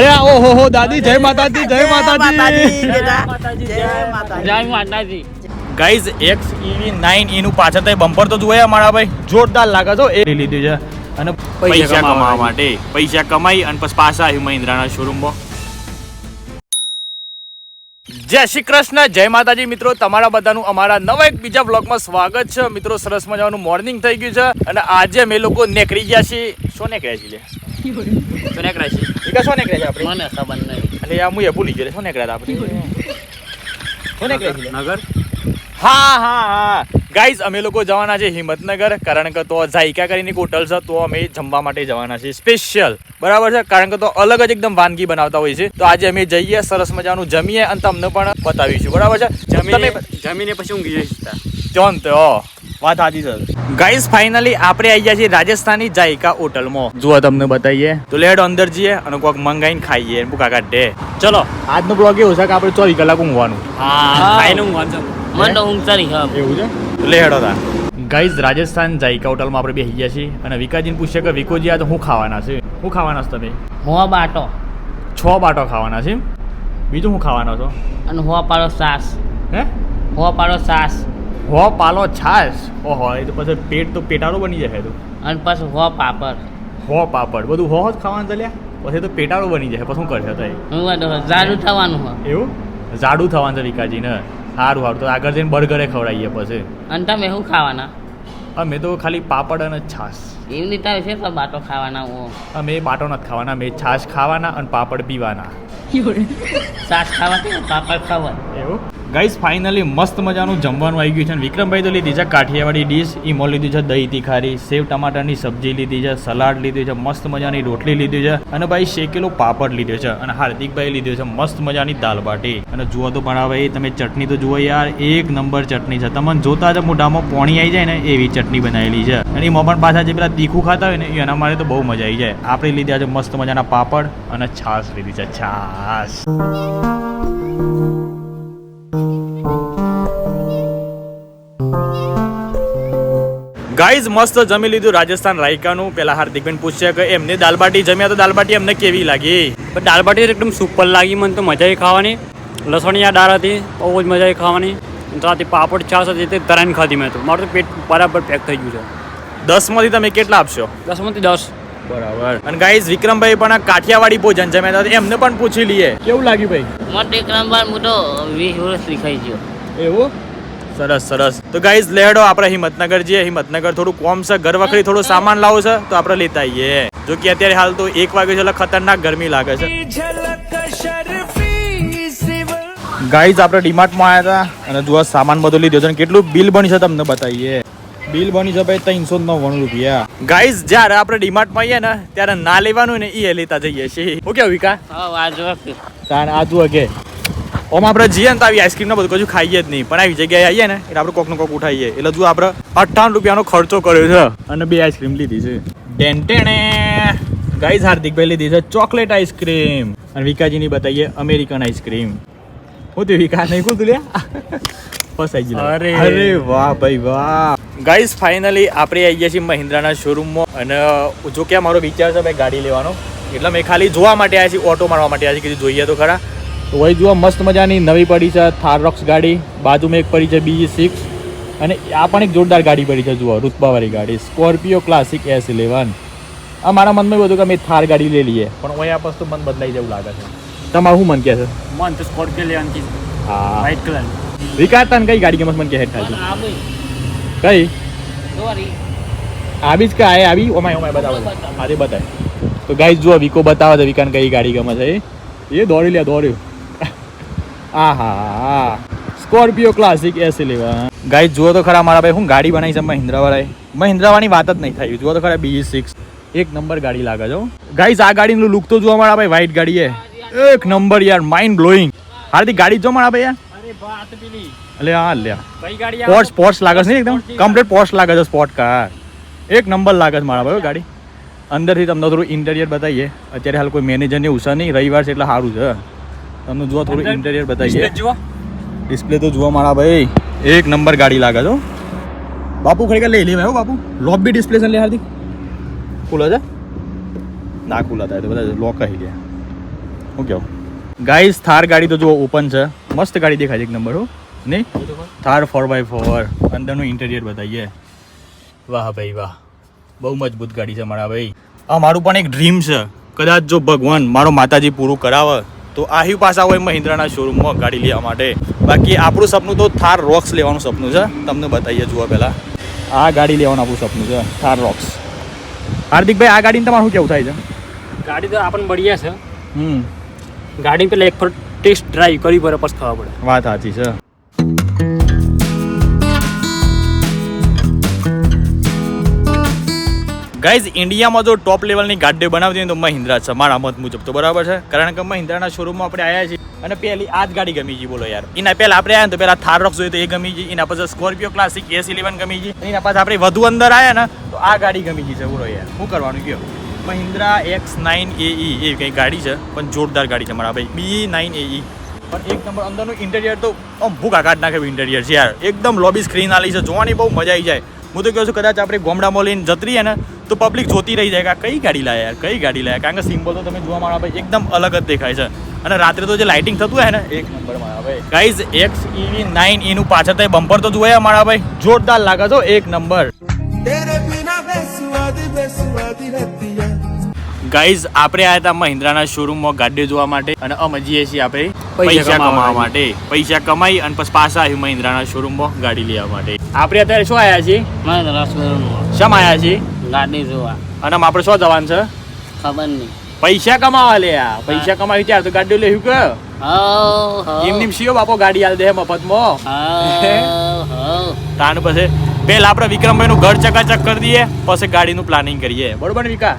અરે ઓહો હો દાદી જય માતાજી જય માતાજી. જય માતાજી જય માતાજી. ગાઈઝ એક્સ ઈવી નાઇન એનું પાછળ તો બમ્પર તો જોયા મારા ભાઈ. જોરદાર લાગે છો એ લીધું છે. અને પૈસા કમાવા માટે. પૈસા કમાઈ અને પછી પાછા આવ્યું મહિન્દ્રાના શોરૂમમાં જય શ્રી કૃષ્ણ જય માતાજી. મિત્રો તમારા બધાનું અમારા નવા એક બીજા બ્લોગમાં સ્વાગત છે. મિત્રો સરસ મજાનું મોર્નિંગ થઈ ગયું છે. અને આજે અમે લોકો નીકળી ગયા છીએ. શું નીકળ્યા છીએ શું નીકળ્યા છે આપણે? મને ખબર નહીં. એટલે આ હું એ ભૂલી ગયો શું નીકળ્યા હતા આપણે? શું નગર? હા હા હા. ગાઈઝ અમે લોકો જવાના છે હિંમતનગર કારણ કે તો ઝાયકા કરીને એક હોટલ છે તો અમે જમવા માટે જવાના છીએ. સ્પેશિયલ બરાબર છે? કારણ કે તો અલગ જ એકદમ વાનગી બનાવતા હોય છે. તો આજે અમે જઈએ સરસ મજાનું જમીએ અને તમને પણ બતાવીશું. બરાબર છે? જમીને જમીને પછી ઊંઘી જઈશ જોન તો વાત સાચી છે. ગાઈસ ફાઇનલી આપણે આવી ગયા છીએ રાજસ્થાની જાયકા હોટલમાં. જુઓ તમને બતાવીએ તો લેડ અંદર જઈએ અને કોઈક મંગાઈને ખાઈએ. ભૂકા કાઢે ચલો. આજનો બ્લોગ એવો છે કે આપણે ચોવીસ કલાક ઊંઘવાનું. હા ખાઈને ઊંઘવાનું. મને તો ઊંઘ હા. એવું છે? લેડો હેડો તા ગાઈઝ રાજસ્થાન જાયકા હોટલમાં આપણે બેસી ગયા છીએ અને વિકાજીને પૂછે કે વિકોજી આ તો શું ખાવાના છે? શું ખાવાના છે તમે? હોવા બાટો. છ બાટો ખાવાના છે બીજું હું ખાવાનો છો? અને હોવા પાડો સાસ. હે? હોવા પાડો સાસ. હો પાલો છાશ. ઓહો એ તો પછી પેટ તો પેટાળું બની જશે તો. અને પછી હો પાપડ. હો પાપડ. બધું હો જ ખાવાનું ચાલ્યા? પછી તો પેટાળું બની જશે. પછી શું કરશે તો જાડું થવાનું હોય. એવું? જાડું થવાનું છે વિકાજીને સારું સારું. તો આગળ જઈને બર્ગરે ખવડાવીએ પછી. અને તમે શું ખાવાના? અમે તો ખાલી પાપડ અને છાશ. એવી રીતે છે તો બાટો ખાવાના હું? અમે બાટો નથી ખાવાના. અમે છાશ ખાવાના અને પાપડ પીવાના. છાશ ખાવાથી પાપડ ખાવા એવું? ગાઈસ ફાઇનલી મસ્ત મજાનું જમવાનું આવી ગયું છે. અને વિક્રમભાઈ તો લીધી છે કાઠિયાવાડી ડીશ એમાં લીધી છે દહીં તીખારી, સેવ ટમાટરની સબ્જી લીધી છે, સલાડ લીધું છે, મસ્ત મજાની રોટલી લીધી છે. અને ભાઈ શેકેલો પાપડ લીધો છે. અને હાર્દિકભાઈ લીધો છે મસ્ત મજાની દાલ બાટી. અને જુઓ તો પણ ભાઈ, તમે ચટણી તો જુઓ યાર, એક નંબર ચટણી છે. તમને જોતા જ મોઢામાં પોણી આવી જાય ને, એવી ચટણી બનાવેલી છે. અને એમાં પણ પાછા જે પેલા તીખું ખાતા હોય ને એના માટે તો બહુ મજા આવી જાય. આપણે લીધા છે મસ્ત મજાના પાપડ અને છાશ લીધી છે. છાશ. ગાઈઝ મસ્ત જમી લીધું રાજસ્થાન રાયકાનું. પેલા હાર્દિકભાઈ પૂછ્યા કે એમને દાલબાટી જમ્યા તો દાલબાટી એમને કેવી લાગી? પણ દાળ બાટી એકદમ સુપર લાગી. મને તો મજા આવી ખાવાની. લસણિયા દાળ હતી બહુ જ મજા આવી ખાવાની. સાથે પાપડ છાશ હતી તે તરાઈને ખાધી મેં તો. મારું તો પેટ બરાબર પેક થઈ ગયું છે. દસમાંથી તમે કેટલા આપશો? દસમાંથી દસ. બરાબર. અને ગાઈઝ વિક્રમભાઈ પણ આ કાઠિયાવાડી ભોજન જમ્યા હતા એમને પણ પૂછી લઈએ. કેવું લાગ્યું ભાઈ? મોટી વિક્રમભાઈ હું તો વીસ વર્ષ ખાઈ ગયો. એવું? સરસ સરસ. તો ગાઈઝ લેડો આપણે હિંમતનગર જઈએ. હિંમતનગર થોડું કોમ છે ઘર વખરી થોડું સામાન લાવો છે તો આપણે લેતા આવીએ. જો કે અત્યારે હાલ તો એક વાગે છે એટલે ખતરનાક ગરમી લાગે છે. ગાઈઝ આપણે ડીમાર્ટમાં આવ્યા હતા અને જો સામાન બધું લીધો છે કેટલું બિલ બની છે તમને બતાવીએ. બિલ બની છે ભાઈ ત્રણસો નવ્વાણું રૂપિયા. ગાઈઝ જ્યારે આપણે ડીમાર્ટમાં આવીએ ને ત્યારે ના લેવાનું ને એ લેતા જઈએ છીએ. ઓકે વિકા? હા વાજો વખતે ઓમ આપણે જઈએ ને તો આવી આઈસ્ક્રીમ ને બધું કશું ખાઈએ જ નહીં. પણ આવી જગ્યાએ આવીએ ને એટલે આપણે કોકનું કોક ઉઠાઈએ. એટલે જો આપણે અઠ્ઠાવન રૂપિયાનો ખર્ચો કર્યો છે અને બે આઈસ્ક્રીમ લીધી છે. ડેન્ટેણે ગાઈઝ હાર્દિકભાઈ લીધી છે ચોકલેટ આઈસ્ક્રીમ અને વિકાજીની બતાવીએ અમેરિકન આઈસ્ક્રીમ હું તે વિકાસ નહીં ખુદ લ્યા ફસાઈ ગયું અરે. અરે વાહ ભાઈ વાહ. ગાઈઝ ફાઇનલી આપણે આવી ગયા છીએ મહિન્દ્રાના શોરૂમમાં અને જો કે મારો વિચાર છે ભાઈ ગાડી લેવાનો. એટલે મેં ખાલી જોવા માટે આવ્યા છીએ ઓટો મારવા માટે આવ્યા છીએ કીધું જોઈએ તો ખરા. તો વહી જુઓ મસ્ત મજાની નવી પડી છે થારરોક્સ ગાડી. બાજુમાં એક પડી છે બીજી સિક્સ અને આ પણ એક જોરદાર ગાડી પડી છે જુઓ રૂતબાવાળી ગાડી. સ્કોર્પિયો ક્લાસિક એસ ઇલેવન આ મારા મનમાં એવું હતું કે અમે થાર ગાડી લઈ લઈએ. પણ ઓય આ વસ્તુ મન બદલાઈ જેવું લાગે છે. તમારું શું મન કહે છે? મન તો સ્કોર્પિયો લેવાની હા. વ્હાઈટ કલર વિકાર તન કઈ ગાડી ગમત મન કહે પણ કઈ? આવી જ કે આ આવી ઓમાય ઓમાય બતાવો. આજે બતાય. તો ગાઈઝ જુઓ વિકો બતાવે છે વિકાન કઈ ગાડી ગમે છે એ. એ દોડી લે દોડ્યું. આ હા સ્કોર્પિયો ક્લાસિક એસ ઇલેવન ગાઈ જુઓ તો ખરા મારા ભાઈ હું ગાડી બનાવી છે મહિન્દ્રાવાળાએ. મહિન્દ્રાવાળાની વાત જ નહીં થઈ જુઓ તો ખરા બીજી સિક્સ એક નંબર ગાડી લાગે છે ગાઈઝ આ ગાડીનું લુક તો જોવા મારા ભાઈ વ્હાઈટ ગાડી એ. એક નંબર યાર માઇન્ડ બ્લોઈંગ હાર્દિક ગાડી જો મારા ભાઈ યાર. હા લે સ્પોર્ટ સ્પોર્ટ્સ લાગે છે એકદમ? કમ્પ્લીટ પોસ્ટ લાગે છે સ્પોર્ટ કાર એક નંબર લાગે છે મારા ભાઈ ગાડી. અંદરથી તમને થોડું ઇન્ટેરિયર બતાવીએ. અત્યારે હાલ કોઈ મેનેજરની ઉષા નહીં. રવિવાર છે એટલે સારું છે. તમને જુઓ થોડું ઇન્ટેરિયર બતાવીએ. જુઓ. ડિસ્પ્લે તો જુઓ મારા ભાઈ. એક નંબર ગાડી લાગે છો બાપુ ખરેખર લઈ લે હો બાપુ. લોક બી ડિસ્પ્લે છે લે હાર્દિક? ખુલે છે? ના ખુલ્લા થાય તો બધા લોક કહી ગયા. હું કહો ગાઈઝ થાર ગાડી તો જુઓ ઓપન છે. મસ્ત ગાડી દેખાય છે એક નંબર હો. નહીં? થાર ફોર બાય ફોર અંદરનું ઇન્ટેરિયર બતાવીએ. વાહ ભાઈ વાહ. બહુ મજબૂત ગાડી છે મારા ભાઈ. આ મારું પણ એક ડ્રીમ છે. કદાચ જો ભગવાન મારો માતાજી પૂરું કરાવે તો આહી પાછા હોય મહિન્દ્રાના શોરૂમમાં ગાડી લેવા માટે. બાકી આપણું સપનું તો થાર રોક્સ લેવાનું સપનું છે. તમને બતાવીએ જુઓ પહેલાં. આ ગાડી લેવાનું આપણું સપનું છે થાર રોક્સ હાર્દિકભાઈ આ ગાડીને તમારું કેવું થાય છે? ગાડી તો આપણને બઢિયા છે. હમ. ગાડી પેલા એક ફર ટેસ્ટ ડ્રાઈવ કરી પડે પછી ખબર પડે. વાત સાચી છે. ગાઈઝ ઇન્ડિયામાં જો ટોપ લેવલની ગાડીઓ બનાવતી હોય તો મહિન્દ્રા છે, મારા મત મુજબ તો બરાબર છે. કારણ કે મહિન્દ્રાના શોરૂમમાં આપણે આવ્યા છીએ અને પહેલી આ જ ગાડી ગમી ગઈ બોલો યાર. એના પહેલા આપણે આવ્યા તો પહેલા થાર રોક્સ જોઈએ તો એ ગમી ગઈ એના પછી સ્કોર્પિયો ક્લાસિક એસ ઇલેવન ગમી ગઈ એના પાછા આપણે વધુ અંદર આવ્યા ને તો આ ગાડી ગમી ગઈ છે, બોલો યાર. શું કરવાનું કયો? મહિન્દ્રા એક્સ નાઇન એઈ એવી કંઈ ગાડી છે, પણ જોરદાર ગાડી છે મારા ભાઈ. બી નાઇન એઈ પણ એક નંબર અંદરનું ઇન્ટેરિયર તો આમ ભૂખા કાઢ નાખે ઇન્ટેરિયર છે યાર. એકદમ લોબી સ્ક્રીન આલી છે, જોવાની બહુ મજા આવી જાય. હું તો કહું છું, કદાચ આપણે ગોમડામાં લઈને જતરીએ ને તો પબ્લિક જોતી રહી જાય કે કઈ ગાડી લાયા યાર કઈ ગાડી લાયા? કારણ કે સિમ્બોલ તો તમે જોવા મારા ભાઈ એકદમ અલગ જ દેખાય છે. અને રાત્રે તો જે લાઇટિંગ થતું હોય ને એક નંબર મારા ભાઈ. ગાઈઝ એક્સ ઇવી નાઇન એનું પાછળ તો બમ્પર તો જોયા મારા ભાઈ. જોરદાર લાગે છો એક નંબર ગાઈઝ આપણે આયા હતા મહિન્દ્રાના શોરૂમમાં ગાડી જોવા માટે અને અમે જઈએ છીએ આપણે પૈસા કમાવા માટે. પૈસા કમાઈ અને પછી પાછા આવ્યું મહિન્દ્રાના શોરૂમમાં ગાડી લેવા માટે. આપણે અત્યારે શું આવ્યા છીએ? શમ આવ્યા છીએ? ગાડી જોવા. અને આપણે શું જવાનું છે? ખબર નહીં. પૈસા કમાવા લે આ. પૈસા કમાવી ત્યારે તો ગાડીઓ લેવું કે એમ નિમ શિયો બાપો ગાડી આલ દે મફતમાં. હો હો તાણ પછી પેલા આપણે વિક્રમભાઈ નું ઘર ચકાચક કરી દઈએ પછી ગાડીનું પ્લાનિંગ કરીએ. બરોબર ને વિકા?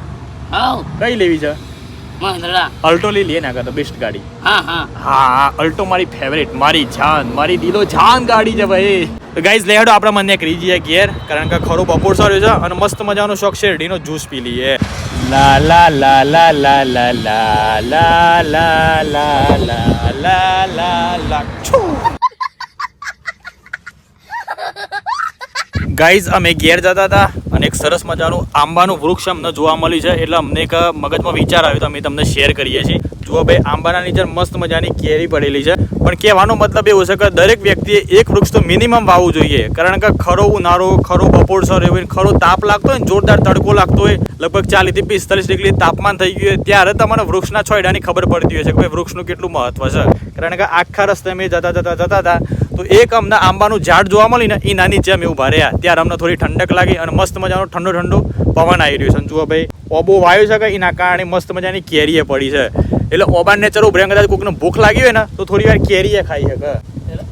હો કઈ લેવી છે? અલ્ટો લઈ લઈએ ને આગળ તો બેસ્ટ ગાડી. હા હા. હા અલ્ટો મારી ફેવરેટ મારી જાન મારી દિલો જાન ગાડી છે ભાઈ. તો ગાઈઝ લેહડો આપણે મને કરી જઈએ ઘેર કારણ કે ખરો બપોર સારું છે અને મસ્ત મજાનો શોખ શેરડીનો જ્યુસ પી લઈએ લા લા લા લા લા લા લા લા લા લા લા લા લા લા છુ ગાઈઝ અમે ઘેર જતા હતા અને એક સરસ મજાનું આંબાનું વૃક્ષ અમને જોવા મળ્યું છે એટલે અમને એક મગજમાં વિચાર આવ્યો તો અમે તમને શેર કરીએ છીએ જુઓ ભાઈ આંબાના નીચે મસ્ત મજાની કેરી પડેલી છે પણ કહેવાનો મતલબ એવો છે કે દરેક વ્યક્તિએ એક વૃક્ષ તો મિનિમમ વાવવું જોઈએ. કારણ કે ખરો ઉનાળો, ખરો બપોર સર એવો ખરો તાપ લાગતો હોય ને, જોરદાર તડકો લાગતો હોય, લગભગ ચાલીસથી પિસ્તાલીસ ડિગ્રી તાપમાન થઈ ગયું હોય, ત્યારે તમને વૃક્ષના છોડાની ખબર પડતી હોય છે કે ભાઈ વૃક્ષનું કેટલું મહત્વ છે. કારણ કે આખા રસ્તે અમે જતા જતા જતા હતા, તો એક અમને આંબાનું ઝાડ જોવા મળી ને એ નાની જેમ એવું ભારે ત્યારે અમને થોડી ઠંડક લાગી અને મસ્ત મજાનો ઠંડો ઠંડો પવન આવી રહ્યો છે. જુઓ ભાઈ ઓબો વાયો છે કે એના કારણે મસ્ત મજાની કેરીએ પડી છે. એટલે ઓબાન નેચર ઉભરે કદાચ કોઈકને ભૂખ લાગી હોય ને તો થોડી વાર કેરીએ ખાઈ શકે.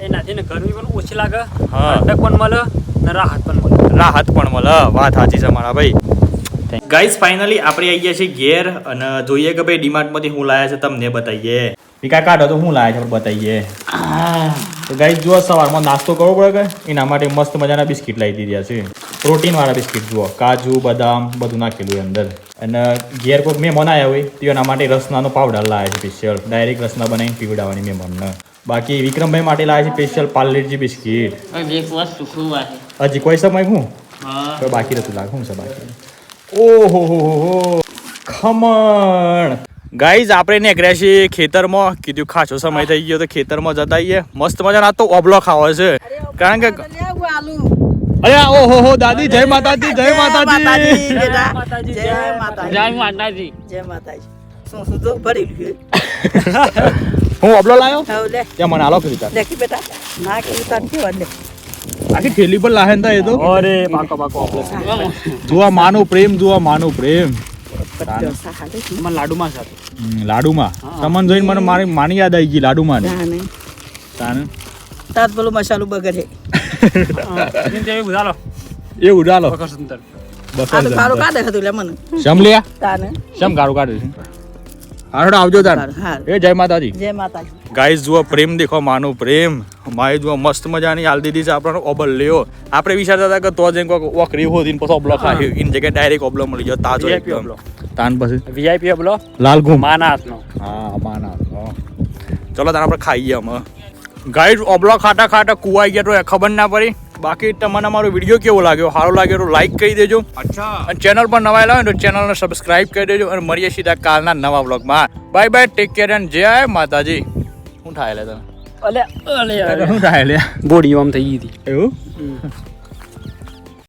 એનાથી ને ગરમી પણ ઓછી લાગે. ઠંડક પણ મળે ને રાહત પણ મળે. રાહત પણ મળે. વાત સાચી છે મારા ભાઈ. ગાઈઝ ફાઇનલી આપણે આવી ગયા છીએ ઘેર અને જોઈએ કે ભાઈ ડીમાર્ટમાંથી હું લાયા છે તમને બતાવીએ વિકા કાઢો તો હું લાયા છે બતાવીએ તો ગાઈ જુઓ સવારમાં નાસ્તો કરવો પડે કે? એના માટે મસ્ત મજાના બિસ્કિટ લાવી દીધા છે. પ્રોટીન વાળા બિસ્કિટ જુઓ. કાજુ બદામ બધું નાખેલું અંદર. અને ઘેર કોઈક મહેમાન આવ્યા હોય તો એના માટે રસનાનો પાવડર લાવ્યા છે સ્પેશિયલ ડાયરેક્ટ રસના બનાવીને પીવડાવવાની મહેમાનને. બાકી વિક્રમભાઈ માટે લાવ્યા છે સ્પેશિયલ પાર્લેટજી બિસ્કિટ. હજી કોઈ સમય હું? તો બાકી રહેતું લાગે શું છે બાકી. ઓહો હો હો હો. ખમણ. ગાઈઝ આપણે ને છીએ ખેતરમાં કીધું ખાસો સમય થઈ ગયો તો ખેતરમાં જતા આવીએ. મસ્ત મજાના તો ઓબલો ખાવો છે. કારણ કે અરે ઓહો હો દાદી જય માતાજી જય માતાજી. જય જય માતાજી. જય માતાજી. જય માતાજી. શું શું તો ભરી હું ઓબલો લાયો? ત્યાં મને આલો કરી દેખી બેટા. ના કે ઉતાર કેવા લે. આખી થેલી પર લાહે ને એ તો? અરે પાકો પાકો જોવા માનો પ્રેમ જોવા માનો પ્રેમ. લાડુમાં સાથે લાડુમાં? તમને જોઈને મને મારી માની યાદ આવી ગઈ લાડુમાં જાને તાને તાર પેલું મસાલું બગડે. ચાલો એ ઉડાલો વખત સંતર. આ તો કાળું કાઢે હતું લે મને. શમ લ્યા તાને. શમ ગારું કાઢે છે? હારો આવજો તાર. એ જય માતાજી. જય માતાજી. ગાઈસ જુઓ પ્રેમ દેખો માનો પ્રેમ. માય જુઓ મસ્ત મજાની હાલ દીધી છે આપણને ઓબલ લ્યો. આપણે વિચારતા હતા કે તો જેમ કોક વકરી હોત ઇન પછી ઓબલો ખાય એની જગ્યાએ ડાયરેક્ટ ઓબલો મળી ગયો તાજો એકદમ. ઓબલો. તાન પછી? વીઆઈપી બોલો. લાલઘુમ માના હા માના હા. ચલો તારા આપણે ખાઈએ અમે. ગાઈડ ઓબલો ખાટા ખાટા કુવાઈ ગયા તો એ ખબર ના પડી. બાકી તમને અમારો વીડિયો કેવો લાગ્યો? સારો લાગ્યો તો લાઈક કરી દેજો. અને ચેનલ પર નવા લાવે હોય તો ચેનલને સબસ્ક્રાઇબ કરી દેજો અને મળીએ સીધા કાલના નવા વ્લોગમાં bye bye take care and જય માતાજી. શું થાય લે તને? અલે અલે શું થાય લે બોડી આમ થઈ ગઈ હતી. એવું?